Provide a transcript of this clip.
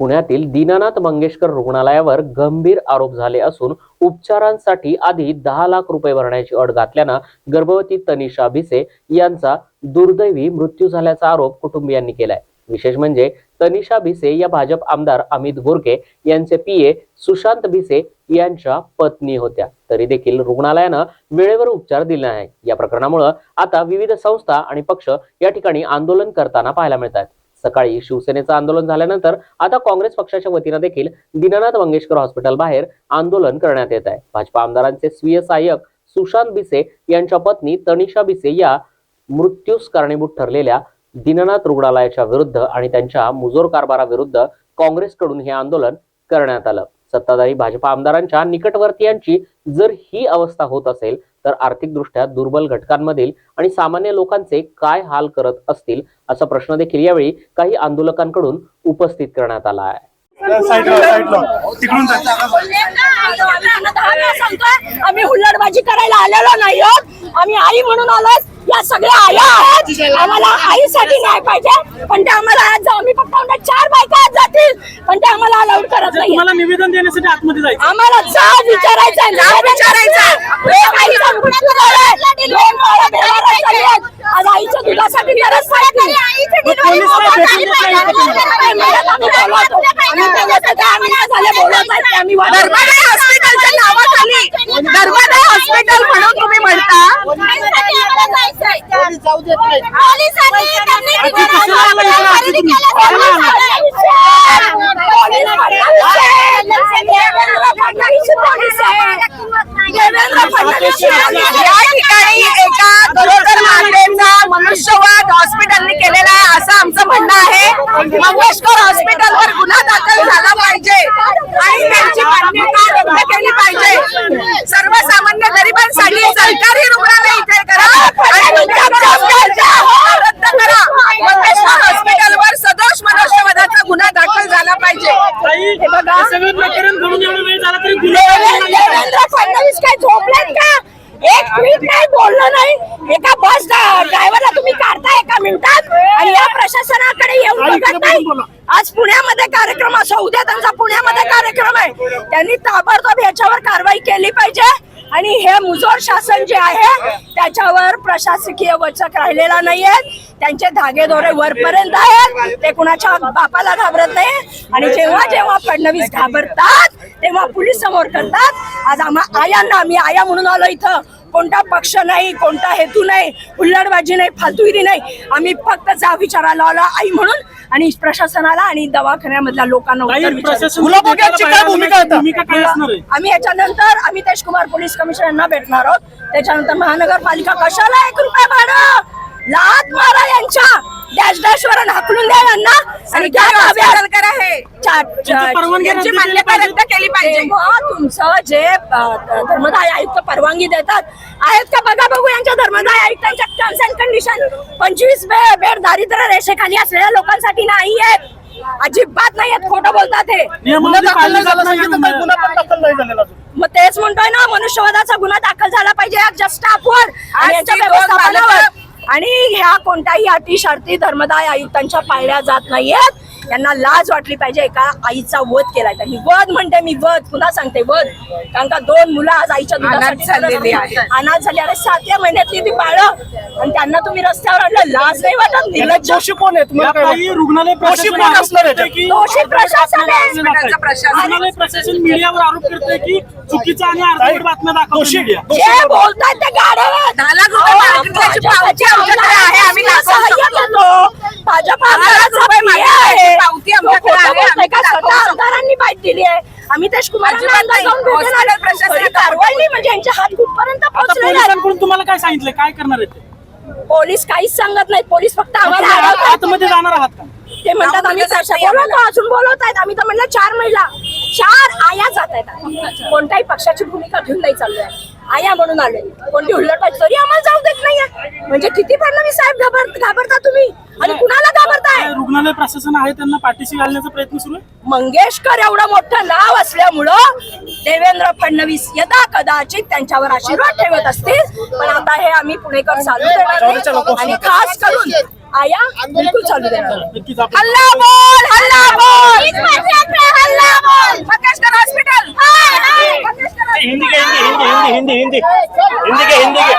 पुण्यातील दीनानाथ मंगेशकर रुग्णालयावर गंभीर आरोप झाले असून उपचारांसाठी आधी दहा लाख रुपये भरण्याची अट घातल्यानं गर्भवती तनिषा भिसे यांचा दुर्दैवी मृत्यू झाल्याचा आरोप कुटुंबियांनी केलाय. विशेष म्हणजे तनिषा भिसे या भाजप आमदार अमित गोरके यांचे पीए सुशांत भिसे यांच्या पत्नी होत्या. तरी देखील रुग्णालयानं वेळेवर उपचार दिले नाही या प्रकरणामुळे आता विविध संस्था आणि पक्ष या ठिकाणी आंदोलन करताना पाहायला मिळतात सकाळी शिवसेनेचं आंदोलन झाल्यानंतर आता काँग्रेस पक्षाच्या वतीनं देखील दीनानाथ मंगेशकर हॉस्पिटल बाहेर आंदोलन करण्यात येत आहे. भाजपा आमदारांचे स्वीय सहाय्यक सुशांत भिसे यांच्या पत्नी तनिषा बिसे या मृत्यूस कारणीभूत ठरलेल्या दीननाथ रुग्णालयाच्या विरुद्ध आणि त्यांच्या मुजोर कारभाराविरुद्ध काँग्रेसकडून हे आंदोलन करण्यात आलं. सत्ताधारी भाजपा आमदारांच्या निकटवर्तीयांची जर ही अवस्था होत असेल तर आर्थिकदृष्ट्या दुर्बल घटकांमधील आणि सामान्य लोकांचे काय हाल करत असतील असा प्रश्न देखील यावेळी काही आंदोलकांकडून उपस्थित करण्यात आला आहे. आम्ही हुल्लडबाजी करायला आलेलो नाही आहोत आम्ही आई म्हणून आलोय या सगळ्या आया आहेत. आम्हाला आईसाठी नाही पाहिजे. पण ते आम्हाला आज जाऊ आम्ही फक्त आमच्या चार बायका आज जातील. पण ते आम्हाला अलाउड करत नाही तुम्हाला निवेदन देण्यासाठी आतमध्ये जायचं आम्हाला जा विचारायचं ना विचारायचं आज आईच्या दुधासाठी गरज पडत नाही. नर्मदा हॉस्पिटलच्या नावाखाली नर्मदा हॉस्पिटल म्हणून तुम्ही म्हणता. या ठिकाणी एका गरोदर मातेचा मनुष्यवाद हॉस्पिटलने केलेला आहे असं आमचं म्हणणं आहे. मंगेशकर हॉस्पिटलवर गुन्हा दाखल झाला पाहिजे. आणि त्यांची मान्यता रद्द केली पाहिजे. सर्वसामान्य गरिबांसाठी सरकारी रुग्णालय इथे करा आणि तुमच्या प्रश्नांचा रद्द करा मंगेशकर हॉस्पिटलवर सदोष मनुष्यवधाचा गुन्हा दाखल झाला पाहिजे हे सगळं प्रकरण घडून एवढा वेळ झाला तरी. देवेंद्र फडणवीस काय झोपलेत का? एक ट्विट नाही बोललं नाही. एका बस ड्रायव्हरला तुम्ही काढता एका मिनिटात? आणि या प्रशासनाकडे येऊन बघत नाही. आज पुण्यामध्ये कार्यक्रम असा उद्या त्यांचा पुण्यामध्ये कार्यक्रम आहे. त्यांनी ताबडतोब याच्यावर कारवाई केली पाहिजे. आणि हे मुजोर शासन जे आहे त्याच्यावर प्रशासकीय वचक राहिलेला नाहीये. त्यांचे धागेदोरे वरपर्यंत आहेत. ते कुणाच्या बापाला घाबरत नाही आणि जेव्हा जेव्हा फडणवीस घाबरतात तेव्हा पोलीस समोर करतात. आज आम्हा आयांना आम्ही आया म्हणून आलो इथं. कोणता पक्ष नाही कोणता हेतू नाही हुल्लडबाजी नाही फालतुगिरी नाही. आम्ही फक्त जा विचारायला आलो आई म्हणून आणि प्रशासनाला आणि दवाखान्यामधल्या लोकांना आम्ही याच्यानंतर आम्ही तेजकुमार पोलीस कमिशनरना भेटणार आहोत. त्याच्यानंतर महानगरपालिका कशाला एक रुपये भाडं? लात मारा यांच्या. डॅश डॅश वर हाकलून द्या यांना. आणि परवानगी रद्द केली मान्यता पाहिजे. रद्द केली पाहिजे. तेव्हा तुमचं जे धर्मदाय आयुक्त परवानगी देतात आहेत का? बघा बघू यांच्या धर्मदाय आयुक्तांच्या टर्म्स अँड कंडिशन पंचवीस बेड दारिद्र्य रेषेखाली असलेल्या लोकांसाठी नाही आहेत. अजिबात नाही आहेत खोटं बोलतात हे. मग तेच म्हणतोय ना मनुष्यवधाचा गुन्हा दाखल झाला पाहिजे. जस्ट आणि ह्या कोणत्याही अटी शर्ती धर्मदाय आयुक्तांच्या पाळल्या जात नाहीयेत. यांना लाज वाटली पाहिजे. एका आईचा वध केलाय. त्यांनी वध म्हणते मी वध. पुन्हा सांगते वध. कारण का दोन मुलं आज आईच्या दुधासाठी. अनाथ झाली. अरे सातव्या महिन्यातली ती बाळ. आणि त्यांना तुम्ही रस्त्यावर आणलं लाज नाही वाटत निर्लज्ज दोषी कोण आहे काय ताई, वाटतं? रुग्णालय दोषी प्रशासन कोण आरोप असणार आहे करतंय की दोषी प्रशासन आहे. रुग्णालय प्रशासन मीडियावर आरोप करतोय की चुकीच्या आणि अर्धवट बातम्या दाखवतो दोषी मीडिया जे बोलतात ते गाढव आहेत. दहा लाख रुपये मागितल्याची पावती आमच्याकडे आहे आम्ही दाखवू शकतो. भाजप रुपये मागितल्याची पावती आमच्याकडे आहे, आम्ही का दाखवू स्वतः शकतो. आमदारांनी बाईट दिली आहे आम्ही तेच अजिबात नाही. हॉस्पिटल प्रशासनाने कारवाई नाही म्हणजे यांच्या हात कुठपर्यंत आता आहे. पोलिसांकडून तुम्हाला काय सांगितलं काय करणार आहेत ते? पोलीस काहीच सांगत नाहीत. पोलीस फक्त आम्हाला तुम्ही आत- अडवतात. आतमध्ये जाणार आहात का? ते म्हणतात आम्ही नाही बोलवतो अजून बोलवत आहेत. आम्ही तर म्हणलं चार महिला चार आया जात आहेत. कोणत्याही पक्षाची भूमिका घेऊन नाही चाललोय आया म्हणून आलोय कोणती हुल्लडबाजी तरी आम्हाला जाऊ देत नाहीये. म्हणजे किती फडणवीस साहेब घाबर घाबरता तुम्ही? आणि कुणाला घाबरताय? रुग्णालय प्रशासन आहे त्यांना पाठीशी घालण्याचा प्रयत्न सुरू आहे? मंगेशकर एवढं मोठं नाव असल्यामुळं देवेंद्र फडणवीस यदा कदाचित त्यांच्यावर आशीर्वाद ठेवत असतील आता हे आम्ही पुणेकर चालू देणार. आणि खास करून आया बिलकुल चालू देणार. हल्ला बोल हल्ला बोल. हल्ला बोल. मंगेशकर हॉस्पिटल हिंदी के हिंदी हिंदी हिंदी हिंदी हिंदी के हिंदी के